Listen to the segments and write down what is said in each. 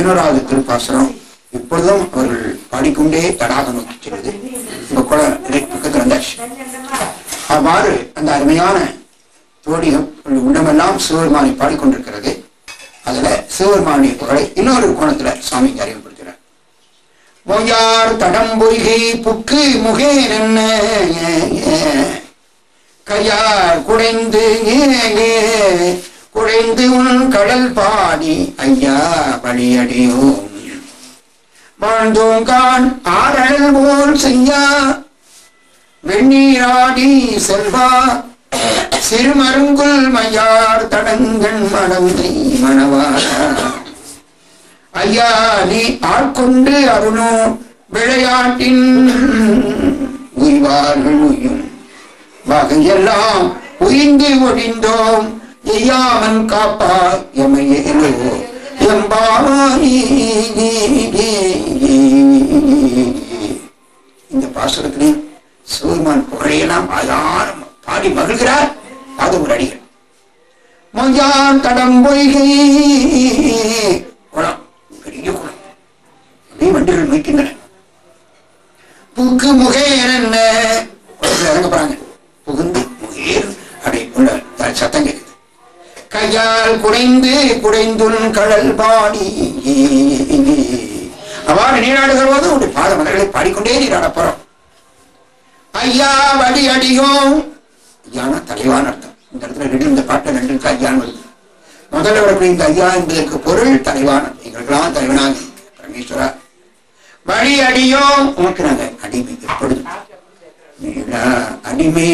பதினோராவது திருப்பாசனம் இப்பொழுதும் அவர்கள் பாடிக்கொண்டே தடாக நோக்கி செல்வது இப்ப கூட பக்கத்தில் வந்தாச்சு. அவ்வாறு அந்த அருமையான தோடிகம் உண்டமெல்லாம் சிவபெருமானை பாடிக்கொண்டிருக்கிறது. அதுல சிவபெருமானுடைய குரலை இன்னொரு கோணத்துல சுவாமிக்கு அறிமுகப்படுத்துகிறார். மொய்யார் தடம்பொய்கை புக்கு முகே என்ன கையார் குடைந்து ஏங்கே உன் கடல் பாடி ஐயா வழியடியோம். வாழ்ந்தோங்கான் ஆரல் போல் செய்யா வெண்ணீராடி செல்வா சிறுமருங்குல் மையார் தடங்கண் மடந்தை மணவாரா ஐயா நீ ஆட்கொண்டு அருணோ விளையாட்டின் உய்வார்கள் உயும். வகையெல்லாம் உயிந்து ஒடிந்தோம் எய்யாமன் காப்பா எமையேலோ எம்பாய் இந்த பாசுரத்திலே சிவபெருமான் புகழையெல்லாம் ஆதாரம் பாடி மகிழ்கிறார் அது ஒரு அடிகள் மொய்யான் தடம் பொய்கை குளம் பெரிய குளம் அப்படியே வண்டிகள் மீட்கின்றன புக்கு முகேன் என்ன இறங்க போறாங்க புகுந்து முகேர் அப்படி உள்ள சத்தம் கையால் குடைந்து குடைந்துன் கடல் பாடி. அவ்வாறு நீராடுகிற போது உடைய பாத மலர்களை பாடிக்கொண்டே நீராட ஐயா வடி அடியோம். ஐயானா தலைவான் அர்த்தம். இந்த இடத்துல ரெண்டு இந்த பாட்டை ரெண்டு இருக்கு ஐயான்னு வருது முதல்ல வரக்கூடிய இந்த ஐயா என்பதற்கு பொருள் தலைவான. எங்களுக்கெல்லாம் தலைவனாக பரமேஸ்வரா. வழி அடியோம். உனக்கு நாங்க அடிமை எப்பொழுதும். அடிமை.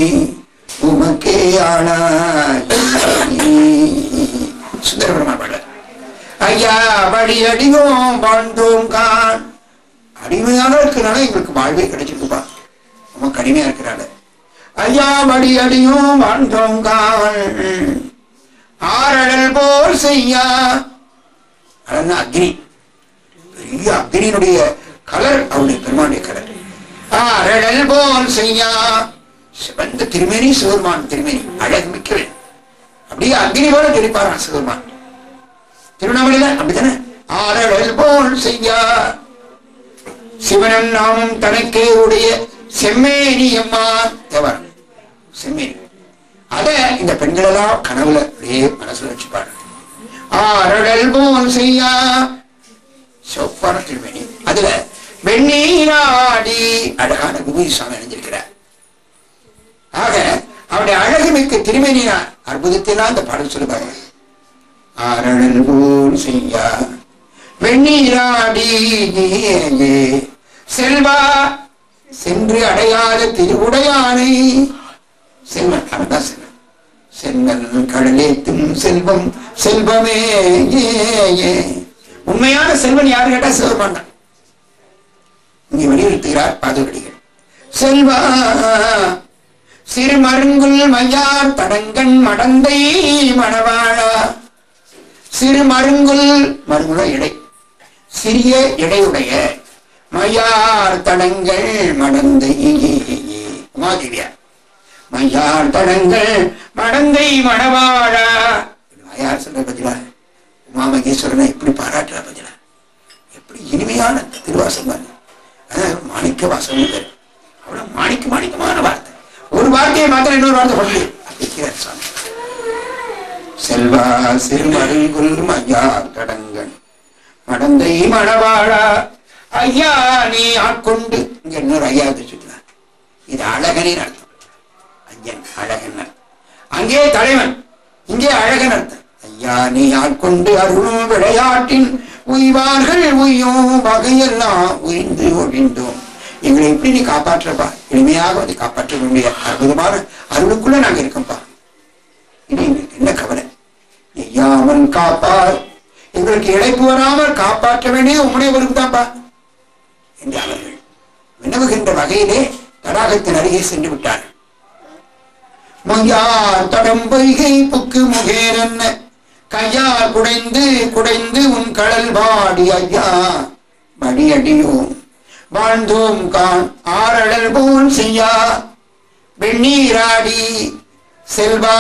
உமக்கே ஆனா சுந்தரபெருமான் பாடல். ஐயா வழி அடியோம் வாழ்ந்தோம் கான் அடிமையான இருக்கிறனால எங்களுக்கு வாழ்வே கிடைச்சிருக்குப்பா. ரொம்ப கடுமையா இருக்கிறாள் ஐயா வடி அடியும் வாழ்ந்தோம் கான் ஆரழல் போல் செய்யா. அதான் அக்னி. பெரிய அக்னியினுடைய கலர் அவருடைய பெருமானுடைய கலர். ஆரழல் போல் செய்யா. சிவந்த திருமேனி சிவருமான் திருமேனி. அழகு மிக்கவன் அப்படியே அக்னி போல தெரிப்பாரான் சிவருமான் திருவண்ணாமலையில அப்படித்தானே? ஆரழல் போல் செய்யா. சிவனன் நாமும் தனக்கே உடைய செம்மேனி அம்மா தேவர். செம்மேனி. அத இந்த பெண்கள் எல்லாம் கனவுல அப்படியே மனசுல வச்சுப்பாரு ஆரடல் போல் செய்யா. சிவப்பான திருமேனி. அதுல வெண்ணீராடி அழகான விபூதி சுவாமி அணிஞ்சிருக்கிறார். ஆக அவருடைய அழகு மிக்க திருமேனியா அற்புதத்தினா அந்த பாடல் சொல்லுவாங்க ஆரடல் போல் செய்யா வெண்ணீராடி செல்வா சென்று அடையாத திருவுடையானை. செல்வன் அவன்தான் செல்வன். செல்வன் கடலேத்தும் செல்வம் செல்வமே ஏ, உண்மையான செல்வன் யாரு கேட்டா சிவபெருமான் தான். இங்கே வலியுறுத்துகிறார் பாதுகடிகள் செல்வா சிறுமருங்குல் மையார் தடங்கண் மடந்தை மணவாழா சிறு மருங்குல் மருங்குல இடை. சிறிய இடையுடைய மையார் தடங்கள் மடந்தை. உமாதேவியா மையார் தடங்கள் மடந்தை மணவாழா யார் சொல்ற பத்திலா உமாமகேஸ்வரனை எப்படி பாராட்டுறா பத்திலா எப்படி இனிமையான திருவாசம் பாருங்க. மாணிக்க வாசம் பேர் அவ்வளவு மாணிக்க மாணிக்கமான வார்த்தை ஒரு வார்த்தையை மாத்திரம் இன்னொரு வார்த்தை சொல்லு அப்படிங்கிறார் சாமி செல்வா சிறுமருங்குல் மையா கடங்கன் மடந்தை மணவாழா ஐயா நீ ஆட்கொண்டு இங்க இன்னொரு ஐயா வச்சுக்கலாம் இது அழகனின் அர்த்தம் ஐயன் அழகன் அர்த்தம் அங்கே தலைவன் இங்கே அழகன் அர்த்தம் ஐயா நீ ஆட்கொண்டு அருளும் விளையாட்டின் உய்வார்கள் உய்யும் வகையெல்லாம் உயிர்ந்து ஒழிந்தோம். எங்களை எப்படி நீ காப்பாற்றப்பா இனிமையாக அதை காப்பாற்ற வேண்டிய அற்புதமான அருளுக்குள்ள நாங்க இருக்கோம்ப்பா. இனி எங்களுக்கு என்ன கவலை? ஐயா அவன் காப்பார்? எங்களுக்கு இழைப்பு வராமல் காப்பாற்ற வேண்டிய உம்முடைய தான்ப்பா என்று அவர்கள் வினவுகின்ற வகையிலே தடாகத்தின் அருகே சென்று விட்டார்கள் மொய்யார் தடம்பொய்கை புக்கு முகேரன்ன கையால் குடைந்து குடைந்து உன் கடல் பாடி ஐயா. மடியடியோம் வாழ்ந்தோம் கான் ஆரடல் போல் செய்யா. வெண்ணீராடி செல்வா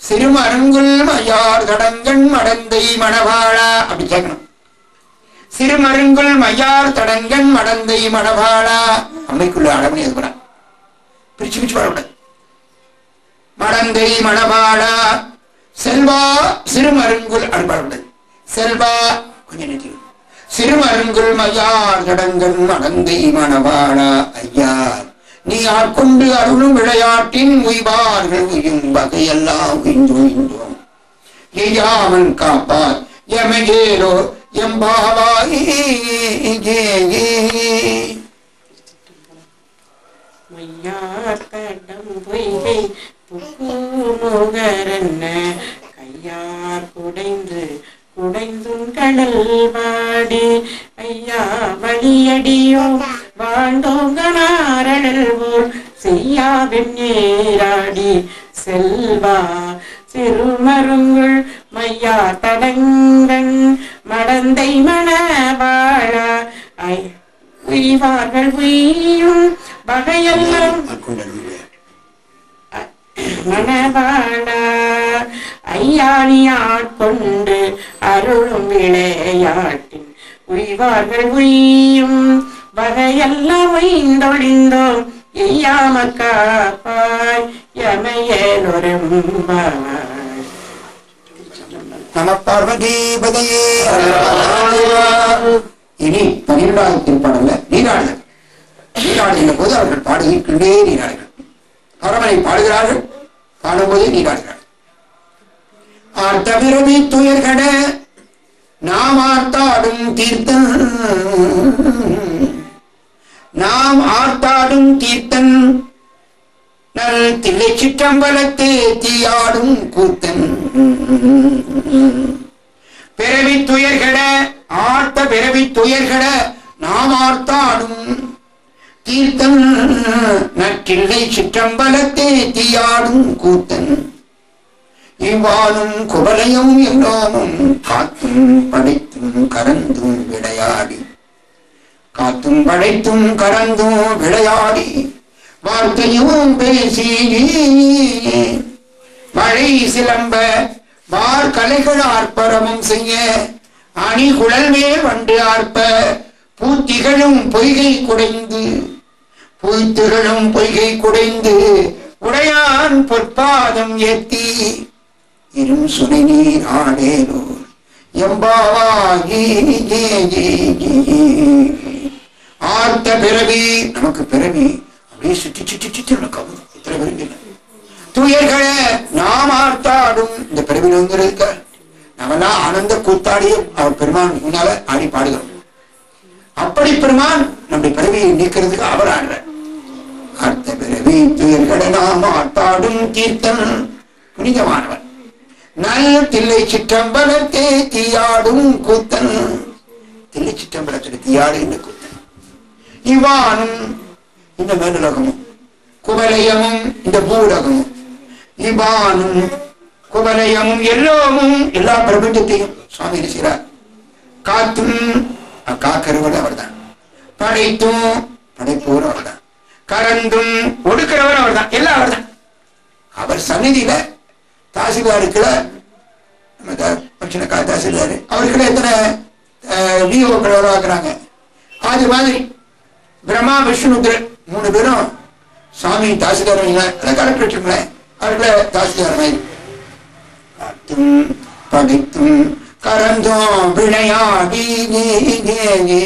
சிறுமருங்குல் மையார் தடங்கண் மடந்தை மணவாழா அப்படி கேட்கணும். சிறுமருங்குள் மையார் தடங்கண் மடந்தை மணவாழா அம்மைக்குள்ள அடமணி இருக்கிறான் பிரிச்சு பிரிச்சு வரக்கூடாது மடந்தை மணவாழா செல்வா சிறுமருங்குல் அனுப்பக்கூடாது செல்வா கொஞ்சம் நிறுத்தி சிறுமருங்குள் மையார் தடங்கன் மடந்தை மணவாளா ஐயார் நீ ஆட்கொண்டு அருளும் விளையாட்டின் உய்வார்கள் உயும் வகையெல்லாம் உய்ந்து உய்ந்தோம் எய்யாமன் காப்பார் எமையேரோ எம்பாவாயே மையார்கடம் பொய்கை புக்குமுகரன்ன கையார் குடைந்து குடைந்தும் கடல் வாடி ஐயா வழியடியோ வாழ்ந்தோங்கனாரழல் போல் செய்யா வெண்ணீராடி செல்வா சிறுமருங்குள் மையா தடங்கன் மடந்தை மணவாழா ஐ உய்வார்கள் உய்யும் வகையெல்லாம். மணவாளா ஐயாணி ஆட்கொண்டு அருளும் விளையாட்டின் உய்வார்கள் உய்யும் வகையெல்லாம் உய்ந்தொழிந்தோம் எய்யாம காப்பாய். எமையலொரும்பாய் நம பார்வதீபதையே இனி பன்னிரெண்டாவது திருப்பாடல்ல நீராடுதல் நீராடுகின்ற போது அவர்கள் பாடுகின்றே நீராடுகள் அரவணை பாடுகிறார்கள். பாடும்போதே நீராடுகிறார்கள் ஆர்த்த பிறவி துயர்கட நாம் ஆர்த்தாடும் தீர்த்தன் நாம் ஆர்த்தாடும் தீர்த்தன் நல் தில்லை சிற்றம்பலத்தே தீயாடும் கூத்தன். பிறவி துயர்கட ஆர்த்த பிறவி துயர்கட நாம் ஆர்த்தாடும் தீர்த்தம் நற்றில்லை சிற்றம்பலத்தே தீயாடும் கூத்தன். இவ்வாறும் குடலையும் எல்லாமும் காத்தும் படைத்தும் கரந்தும் விளையாடி. காத்தும் படைத்தும் கரந்தும் விளையாடி வார்த்தையும் பேசி மழை சிலம்ப வார் கலைகள் ஆர்ப்பரமும் செய்ய அணி குழல்வே வண்டு ஆர்ப்ப பூத்திகளும் பொய்கை குடைந்து பூத்திகளும் பொய்கை குடைந்து உடையான் பொற்பாதம் ஏத்தி இரும் சுனை நீர் ஆடேலோர் எம்பாவாகி ஆர்த்த பிறவி நமக்கு பிறவி அப்படியே சுற்றி சுற்றி சுற்றி நடக்கும் இத்தனை பிறவி இல்லை நாம் ஆர்த்தாடும் இந்த பிறவியில் வந்து இருக்க? ஆனந்த கூத்தாடியும் அவர் பெருமான் முன்னால ஆடி பாடுகிறோம் அப்படி பெருமான் நம்முடைய பிறவியை நீக்கிறதுக்கு அவர் ஆடுறார் அடுத்த பிறவி துயர்களை ஆட்டாடும் தீர்த்தன் புனிதமானவன். நல்ல தில்லை சிற்றம்பலத்தே தீயாடும் கூத்தன். தில்லை சிற்றம்பலத்தில் தீயாடுகின்ற கூத்தன்? இவானும் இந்த மேலுலகமும் குவலயமும் இந்த பூலகமும். இவானும் குவலயமும் எல்லாமும் எல்லா பிரபஞ்சத்தையும் சுவாமி செய்கிறார்? காத்தும் காக்கிறவன் அவர் தான் படைத்தும் படைப்போர் அவர்தான். கறந்தும் ஒடுக்கிறவர் அவர்தான். எல்லாம் அவர்தான். அவர் சந்நிதியில தாசில்தாருக்குல நம்ம த- பட்சணக்கா தாசில்தார் அவருக்குள்ள எத்தனை விஓக்கள் உருவாக்குறாங்க அது மாதிரி பிரம்மா விஷ்ணுக்கு மூணு பேரும் சாமி தாசில்தார் கலெக்டர் வச்சுங்களேன் அவர்களை தாசில்தார் மாதிரி. படைத்தும் கரந்தோ விளையாடி நீ, நீ,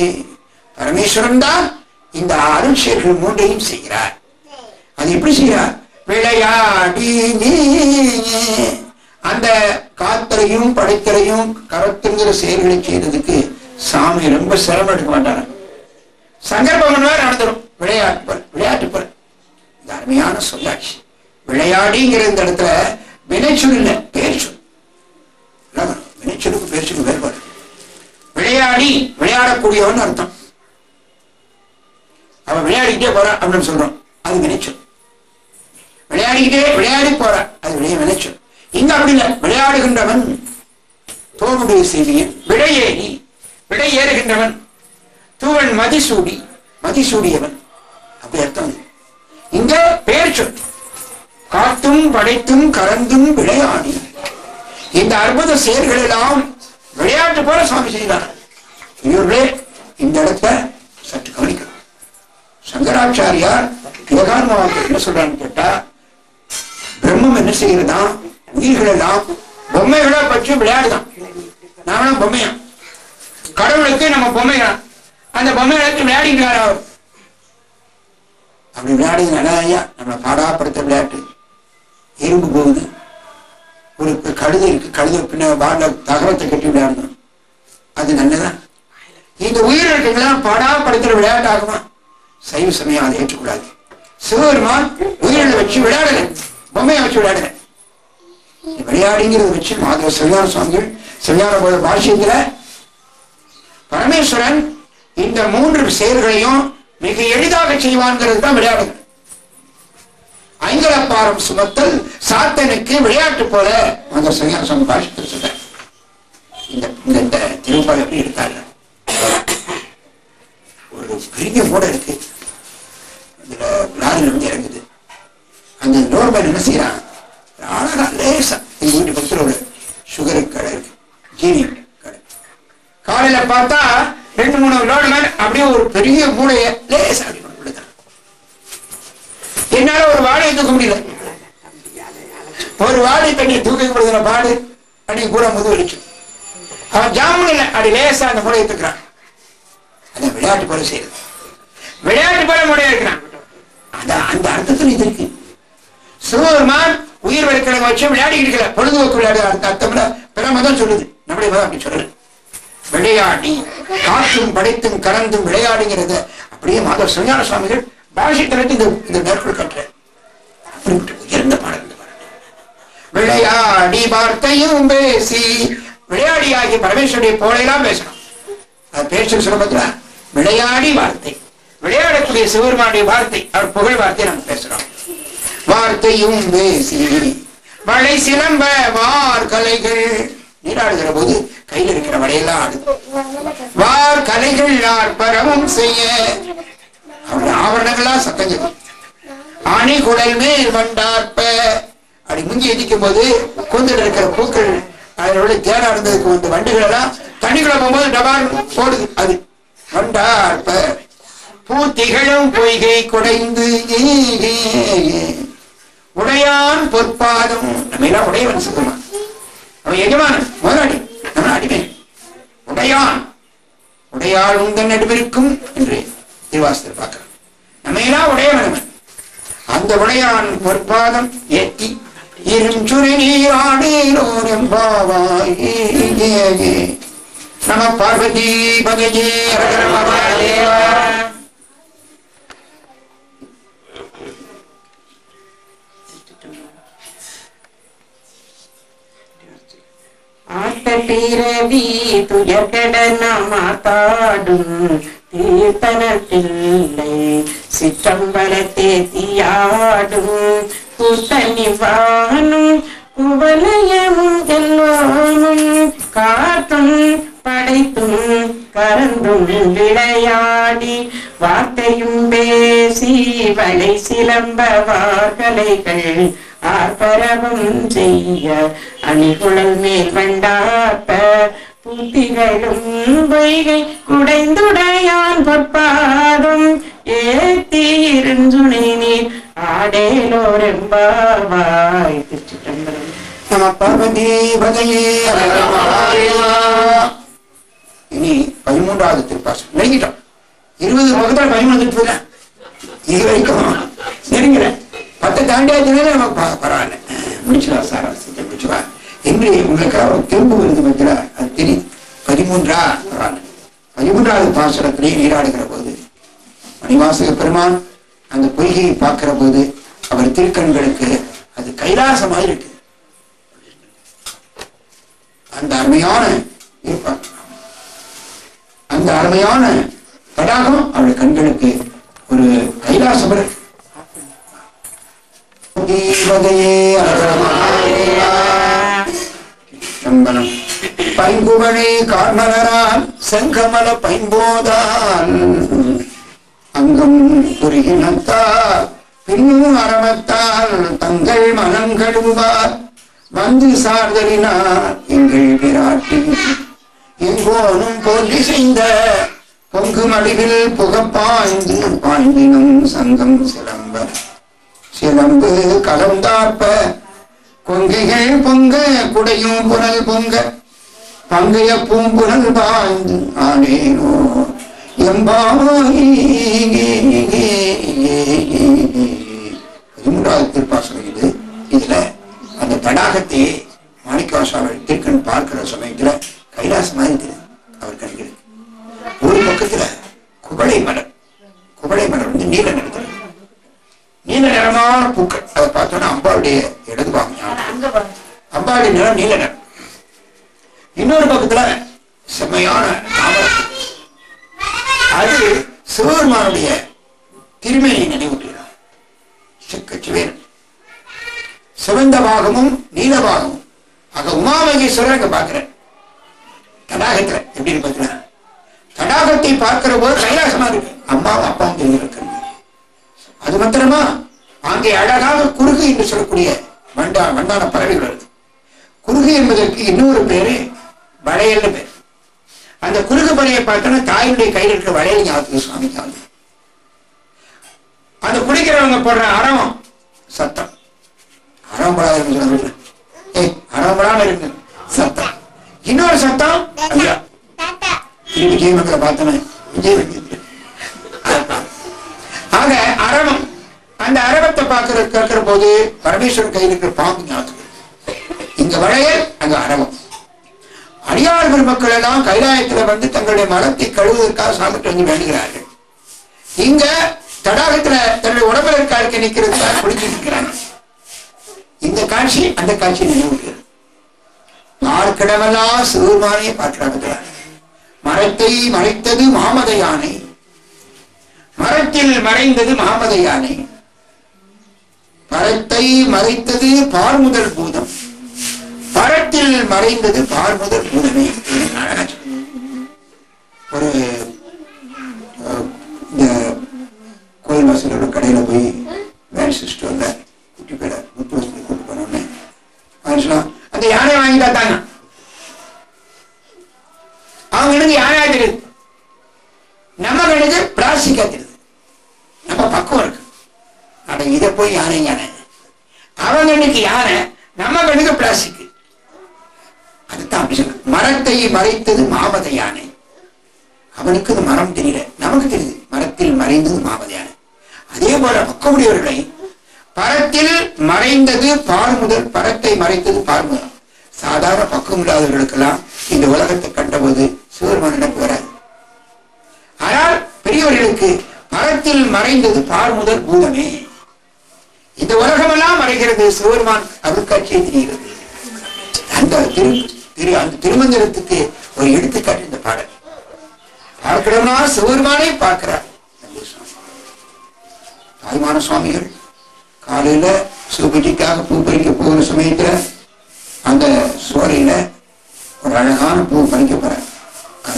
பரமேஸ்வரன் தான் இந்த அருள் செயல்கள் மூன்றையும் செய்கிறார். அது எப்படி செய்கிறார்? விளையாடி நீ, அந்த காத்தலையும் படைத்தலையும் கரத்துங்கிற செயல்களை செய்யறதுக்கு சாமி ரொம்ப சிரமம் எடுக்க மாட்டாங்க. சங்கல்பம் வேற நடந்துடும் விளையாட்டு போல விளையாட்டு அருமையான சொல்லாட்சி. விளையாடிங்கிற இந்த இடத்துல வினைச்சொல் இல்லை பேர் சொல். நீச்சலுக்கு பேச்சுக்கு பேர் வேறுபாடு. விளையாடி விளையாடக்கூடியவன் அர்த்தம். அவன் விளையாடிக்கிட்டே போறான் அப்படின்னு சொல்றோம். அது வினைச்சொல். விளையாடிக்கிட்டே விளையாடி போறான் அது விளைய வினைச்சொல். இங்க அப்படி இல்லை. விளையாடுகின்றவன் தோமுடைய செய்தியை விடையேறி விடை ஏறுகின்றவன் தூவன் மதிசூடி மதிசூடியவன். அப்படி அர்த்தம் இங்க பேர் சொல். காத்தும் படைத்தும் கறந்தும் விளையாடி இந்த அற்புத செயல்கள் எல்லாம் விளையாட்டு போல சுவாமி செய்தார். இவர்களே இந்த இடத்த சற்று கவனிக்கணும். சங்கராச்சாரியார் யோகான்மாவுக்கு என்ன சொல்றான்னு கேட்டா பிரம்மம் என்ன செய்யறதா உயிர்கள் எல்லாம் பொம்மைகளா பற்றி விளையாடுதான். நானும் பொம்மையா? கடவுளுக்கு நம்ம பொம்மையா? அந்த பொம்மைகளை வச்சு விளையாடிக்கிறார் அவர் அப்படி விளையாடுறது நல்லதாயா நம்மளை பாடாப்படுத்த விளையாட்டு. இரும்பு போகுது. ஒரு கழுதை இருக்கு கழுதை பின்ன வாழ தகவத்தை கட்டி விளையாடணும். அது நல்லதா? இந்த உயிரிழக்கெல்லாம் பாடாப்படுத்துற விளையாட்டாகுமா? சைவ சமயம் அதை ஏற்றுக்கூடாது. சிவபெருமான் உயிரிழை வச்சு விளையாடல. பொம்மையை வச்சு விளையாடல. விளையாடிங்கிறத வச்சு மாதவ சிவஞான சுவாமிகள் சிவஞான போல பாஷ்யத்துல பரமேஸ்வரன் இந்த மூன்று செயல்களையும் மிக எளிதாக செய்வான்ங்கிறது தான் விளையாடுது. ஐங்கலப்பாரம் சுமத்தல் சாத்தனுக்கு விளையாட்டு போல. அந்த சிவஞான சுவாமி சொல்ற இந்த இந்த- இந்த எப்படி இருக்காங்க. ஒரு பெரிய கூட இருக்கு. இதுல லாரி இருந்து இறங்குது. அந்த நோர்மன் என்ன செய்யறான்? அழகா லேசா எங்க வீட்டு பக்கத்துல ஒரு சுகர் கடை இருக்கு. ஜீனி கடை. காலையில பார்த்தா ரெண்டு மூணு லோடு மேல அப்படியே ஒரு பெரிய மூளைய லேசா அப்படி தூக்க முடியல. ஒரு வாடி தண்ணி தூக்கி கொடுக்குற பாடு அன்னைக்கு பூரா முது வலிக்கும் அவன் ஜாமுன் இல்லை அப்படி லேசா அந்த மூளையை தூக்குறான். அந்த விளையாட்டு போல செய்யறது விளையாட்டு போல முடிய இருக்கிறான் அந்த அந்த அர்த்தத்தில் இது இருக்கு. சிவபெருமான் உயிர் வழிக்கிழமை வச்சு விளையாடிட்டு இருக்கல பொழுதுபோக்கு விளையாடு அந்த அர்த்தம்ல பிரமதம் சொல்லுது. நம்முடைய மதம் அப்படி சொல்லல. விளையாடி காற்றும் படைத்தும் கலந்தும் விளையாடுங்கிறத அப்படியே மாதவ சுஞான சுவாமிகள் பாஷித்தனத்தை இந்த இந்த மேற்கொள் கட்டுறேன் அப்படிப்பட்ட உயர்ந்த பாடல்? விளையாடி வார்த்தையும் பேசி விளையாடியாகி பரமேஸ்வருடைய போலையெல்லாம் பேசணும். அது பேச்சு சொல்ல பார்த்தா விளையாடி வார்த்தை விளையாடக்கூடிய சிவபெருமானுடைய வார்த்தை அவர் புகழ் வார்த்தை நம்ம பேசுறோம். வார்த்தையும் பேசி மழை சிலம்ப வார்கலைகள் நீராடுகிற போது கையில் இருக்கிற வளையெல்லாம் ஆடுது வார் கலைகள் பரவும் செய்ய? அவருடைய ஆவரணங்களா சத்தம் அணி குடல் மேல் வண்டார்ப்ப அப்படி முங்கி எதிக்கும் போது கூந்தல் இருக்கிற பூக்கள் அதனோட தேடா இருந்ததுக்கு வந்து வண்டுகள் எல்லாம் தண்ணிக்குள்ள போகும்போது டபால் போடுது. அது வண்டார்ப்ப பூத்திகளும் பொய்கை குடைந்து உடையான் பொற்பாதம். நம்ம எல்லாம் உடையவன் சொல்லுவான் அவன் எஜமானன் முதலாளி நம்ம அடிமை உடையான். உடையாள் உங்கள் நடுவிருக்கும் என்று திருவாசத்தில் பார்க்கிறான் நம்ம எல்லாம் உடையவன் அவன். அந்த உடையான் பொற்பாதம் ஏற்றி இருஞ்சுரி நீராடேரோர் எம்பாவாய் நம பார்வதி பகஜே ஹர மகாதேவா மாத்தாடும் தீர்த்தனத்தில் சிற்றம்பலத்தே தீயாடும். கூட்டணி வானும் குவலயமும் எல்லோரும் காத்தும் படைத்தும் பறந்தும் விளையாடி வார்த்தையும் பேசி வலை சிலம்ப வார்கலைகள் ஆர்ப்பரவும் செய்ய அணிகுழல் மேல் வண்டாப்ப புத்திகளும் வைகை குடைந்துடையான் பொற்பாதம் ஏத்தி இருஞ்சுனை நீர் ஆடேலோரெம்பாவாய் திருச்சிற்றம்பலம். நம பார்வதி பகையே இனி பதிமூன்றாவது திருப்பாசம் நெருங்கிட்டோம். இருபது பக்கத்துல பதிமூணு திருப்பதில இது வரைக்கும் நெருங்கல. பத்தை தாண்டியாச்சுனாலே நமக்கு பரவாயில்ல. முடிச்சுவா சார். முடிச்சுவா என்று உங்களுக்கு திரும்ப விருது வைக்கிற அது தெரியுது பதிமூன்றா பதிமூன்றாவது பாசனத்திலே நீராடுகிற போது மணிவாசக பெருமான் அந்த பொய்கையை பார்க்கிற போது அவர் திருக்கண்களுக்கு அது கைலாசமாக இருக்கு. அந்த அருமையான இருப்பார் அந்த அருமையான தடாகம் அவருடைய கண்களுக்கு ஒரு கைலாசம் இருக்கு. தீபதையே அகரமாயேவா. சம்பனம் பைங்குவழி கார்மலரால் செங்கமல பைம்போதால் அங்கம் குறுகினத்தால் பின்னும் அறமத்தால் தங்கள் மனம் கழுவார் வந்து சார்தலினார் எங்கள் விராட்டி. எங்கோனும் போன்றி செய்த பொங்கு மடிவில் புகப்பாய்ந்து பாய்ந்தினும் சங்கம் சிலம்ப. சிலம்பு கலந்தாப்ப கொங்கைகள் பொங்க குடையும் புனல் பொங்க. பங்கைய பூம்புனல் பாய்ந்து ஆனேனோ. எம்பாய் பதிமூன்றாவது திருப்பாசனம் இது. இதுல அந்த தடாகத்தை மாணிக்கவாசாவை திருக்கண் பார்க்கிற சமயத்துல கைலாசம் மாதிரி அவர் கண்களுக்கு ஒரு பக்கத்துல குவளை மலர் குவளை மலர் வந்து நீல நிறத்துல நீல நிறமான பூக்கள். அதை பார்த்தோன்னா அம்பாவுடைய இடது பாகம் ஞாபகம். அம்பாவுடைய நிறம் நீல நிறம். இன்னொரு பக்கத்துல செம்மையான அது சிவபெருமானுடைய திருமையை நினைவூட்டுகிறார் செக்கச்சுவேன் சிவந்த பாகமும் நீல பாகமும். அங்க உமாமகேஸ்வரர் அங்க பார்க்கிறேன் தடாகத்துல. எப்படி பார்க்கிறேன் தடாகத்தை பார்க்கிற போது கைலாசமா இருக்கு. அம்மாவும் அப்பாவும் தெரிஞ்சிருக்கிறது. அது மாத்திரமா? அங்கே அழகாக குறுகு என்று சொல்லக்கூடிய வண்டா வண்டான பறவைகள் இருக்கு. குறுகு என்பதற்கு இன்னொரு பேரு வளையல்னு பேர். அந்த குறுகு பறையை பார்த்தோன்னா தாயினுடைய கையில் இருக்கிற வளையல் ஞாபகத்துக்கு சுவாமி ஞாபகம் அந்த குடிக்கிறவங்க போடுற அறம் சத்தம். அறம் படாத சொல்லுங்க ஏய் அறம் படாம இருக்கு. சத்தம். இன்னொரு சத்தம் ஐயா இது விஜயமக்களை அரவத்தை கேட்கிற போது பரமேஸ்வரன் கையில் இருக்கிற பாம்பு ஞாபகம். இங்க வளையல் அங்க அரவம் அடியார் பெருமக்கள் எல்லாம் கைலாயத்துல வந்து தங்களுடைய மனத்தை கழுவுவதற்காக சாப்பிட்டு வந்து வேண்டுகிறார்கள். இங்க தடாகத்துல தன்னுடைய உடம்புல இருக்க அழுக்க நிக்கிறதுக்காக குளிச்சு நிற்கிறாங்க இந்த காட்சி அந்த காட்சி நினைவுகிறது பார்க்கிடமெல்லாம் சிவருமானையே பார்க்கிறாங்க மரத்தை மறைத்தது மாமத யானை மரத்தில் மறைந்தது மாமத யானை பரத்தை மறைத்தது பார்முதல் பூதம். பரத்தில் மறைந்தது பார்முதல் பூதமே. பால் முதல் படத்தை மறைத்தது பார்வதம் சாதாரண பக்கம் இல்லாதவர்களுக்கெல்லாம் இந்த உலகத்தை கண்டபோது சிவருமான நினைப்பு வராது ஆனால் பெரியவர்களுக்கு பரத்தில் மறைந்தது பார் முதல் பூதமே. இந்த உலகமெல்லாம் மறைகிறது சிவருமான் அருட்காட்சியை தெரிகிறது. அந்த திரு திரு அந்த திருமந்திரத்துக்கு ஒரு எடுத்துக்காட்டு இந்த பாடல். பார்க்கிறோம்னா சிவருமானே பார்க்கிறார். தாய்மான சுவாமிகள். காலையில சிவபூஜைக்காக பூ பறிக்க போகிற சமயத்துல அந்த சோலையில ஒரு அழகான பூ பறிக்க போகிறேன்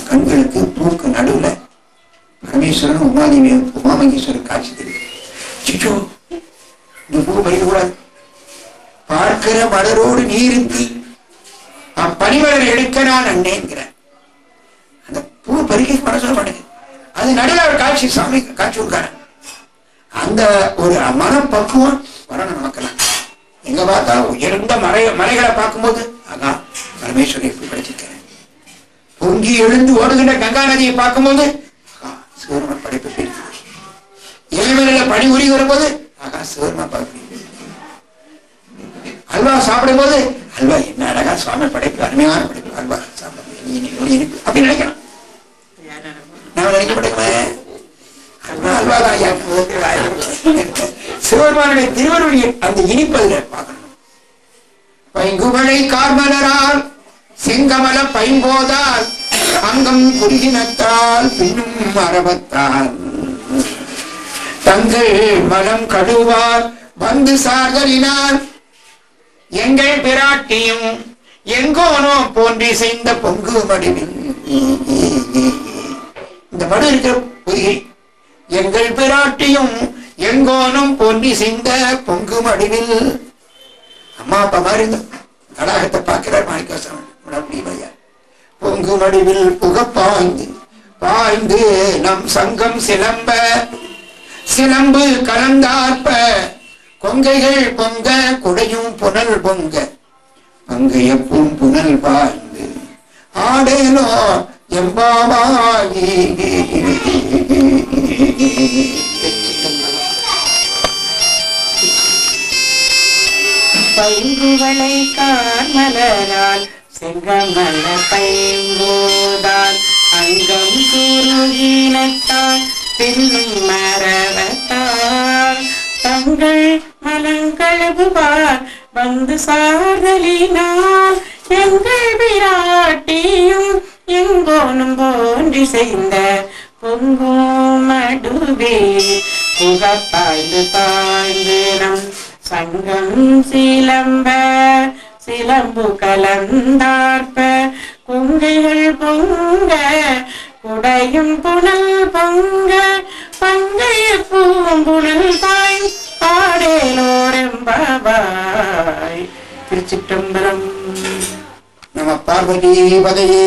கண்களுக்கு பூக்கு நடுவில் பரமேஸ்வரன் உமாதேவி உமாமகேஸ்வரர் காட்சி தெரியுது சிச்சோ இந்த பூ பறிக்க கூடாது பார்க்கிற மலரோடு நீருந்து நான் பனிமலர் எடுக்க நான் அண்ணேங்கிறேன் அந்த பூ பறிக்க மனசு சொல்ல மாட்டேங்குது. அது நடுவில் ஒரு காட்சி சாமி காட்சி கொடுக்காரு அந்த ஒரு மனப்பக்குவம் வரணும் நமக்கெல்லாம் எங்க பார்த்தா உயர்ந்த மலை மலைகளை பார்க்கும்போது அதான் பரமேஸ்வரி எப்படி படிச்சிருக்கிறேன் பொங்கி எழுந்து ஓடுகின்ற கங்கா நதியை பார்க்கும்போது ஆகா, சிவருமன் படைப்பு எப்படி பணி உரி வரும்போது ஆகா சிவருமன் படைப்பு அல்வா சாப்பிடும் போது அல்வா என்ன அழகா சுவாமி படைப்பு அருமையான படைப்பு அல்வா சாப்பிடும் அப்படின்னு இனி இனிப்பு. அப்படி நினைக்கணும் நான் நினைக்க மாட்டேன் அல்வா அல்வா தான் ஐயா. சிவபெருமானுடைய திருவருடைய அந்த இனிப்பதில் பார்க்கணும். பைங்குமழை கார்மலரால் செங்கமல பைம்போதால் அங்கம் குறுகினத்தால் பின்னும் அரவத்தால் தங்கள் மலம் கழுவார் வந்து சார்தலினார் எங்கள் பிராட்டியும் எங்கோனோ போன்றி செய்த பொங்கு மடிவில் இந்த மடு இருக்கிற பொய்கை. எங்கள் பிராட்டியும் எங்கோனும் பொன்னி சிந்த பொங்கு மடிவில் அம்மா அப்பா மாதிரி இந்த தடாகத்தை பார்க்கிறார் மாணிக்காசன் முடியும் ஐயா பொங்கு வடிவில் புகப்பாய்ந்து பாய்ந்து நம் சங்கம் சிலம்ப. சிலம்பு கலந்தார்ப்ப கொங்கைகள் பொங்க குடையும் புனல் பொங்க. அங்கைய பூம்புனல் பாய்ந்து ஆடேனோ எம்பாவாயி பைங்குவளை கார்மலரால் செங்கமல பைங்கோதால் அங்கம் குருகினத்தால் பின்னும் மரவத்தால். தங்கள் மலங்கழுகுவார் வந்து சார்தலினால் எங்கள் விராட்டியும் எங்கோனும் போன்றி செய்த பொங்கும் மடுவே புகப்பாய்ந்து பாய்ந்து நம் சங்கம் சிலம்ப சிலம்பு கலந்தார்ப்ப குங்கைகள் பொங்க குடையும் புனல் பொங்க பங்கைய பூம்புனல் தாய் பாடேலோரெம்பாவாய் திருச்சிட்டம்பரம் நம பார்வதி பதையே